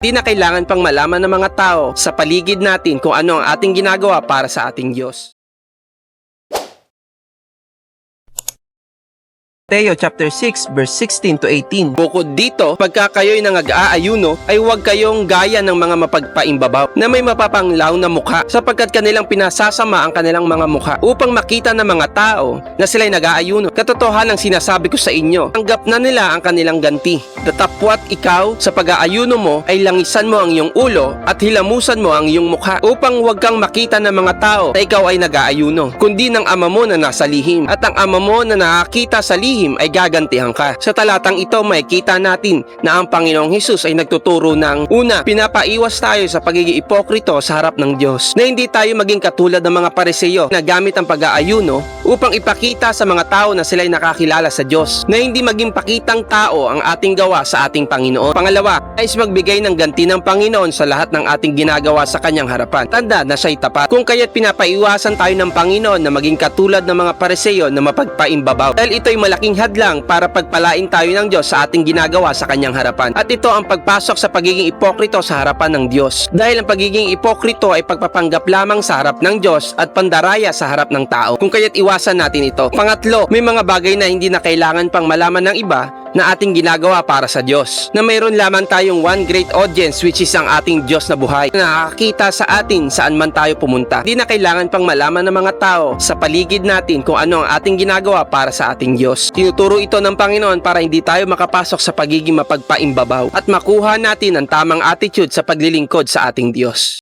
Di na kailangan pang malaman ng mga tao sa paligid natin kung ano ang ating ginagawa para sa ating Diyos. Mateo chapter 6 verse 16 to 18. Bukod dito, pagka kayo'y nangag-aayuno, ay huwag kayong gaya ng mga mapagpaimbabaw na may mapapanglaw na mukha sapagkat kanilang pinasasama ang kanilang mga mukha upang makita ng mga tao na sila'y nag-aayuno. Katotohanan ang sinasabi ko sa inyo, tanggap na nila ang kanilang ganti. Datapwat ikaw sa pag-aayuno mo ay langisan mo ang iyong ulo at hilamusan mo ang iyong mukha upang huwag kang makita ng mga tao na ikaw ay nag-aayuno, kundi ng ama mo na nasa lihim at ang ama mo na nakakita sa lihim ay gagantihan ka. Sa talatang ito makikita natin na ang Panginoong Hesus ay nagtuturo ng una, pinapaiwas tayo sa pagiging ipokrito sa harap ng Diyos na hindi tayo maging katulad ng mga pareseyo na gamit ang pag-aayuno upang ipakita sa mga tao na sila'y nakakilala sa Diyos na hindi maging pakitang tao ang ating gawa sa ating Panginoon. Pangalawa, ay magbigay ng ganti ng Panginoon sa lahat ng ating ginagawa sa kanyang harapan. Tanda na siya'y tapat. Kung kaya't pinapaiwasan tayo ng Panginoon na maging katulad ng mga pareseyo na mapagpaimbabaw. Dahil ito'y malaking hadlang para pagpalain tayo ng Diyos sa ating ginagawa sa kanyang harapan. At ito ang pagpasok sa pagiging ipokrito sa harapan ng Diyos. Dahil ang pagiging ipokrito ay pagpapanggap lamang sa harap ng Diyos at pandaraya sa harap ng tao. Kung kaya't iwasan natin ito. Pangatlo, may mga bagay na hindi na kailangan pang malaman ng iba na ating ginagawa para sa Diyos. Na mayroon lamang tayong one great audience which is ang ating Diyos na buhay. Na nakakita sa atin saan man tayo pumunta. Di na kailangan pang malaman ng mga tao sa paligid natin kung ano ang ating ginagawa para sa ating Diyos. Tinuturo ito ng Panginoon para hindi tayo makapasok sa pagiging mapagpaimbabaw at makuha natin ang tamang attitude sa paglilingkod sa ating Diyos.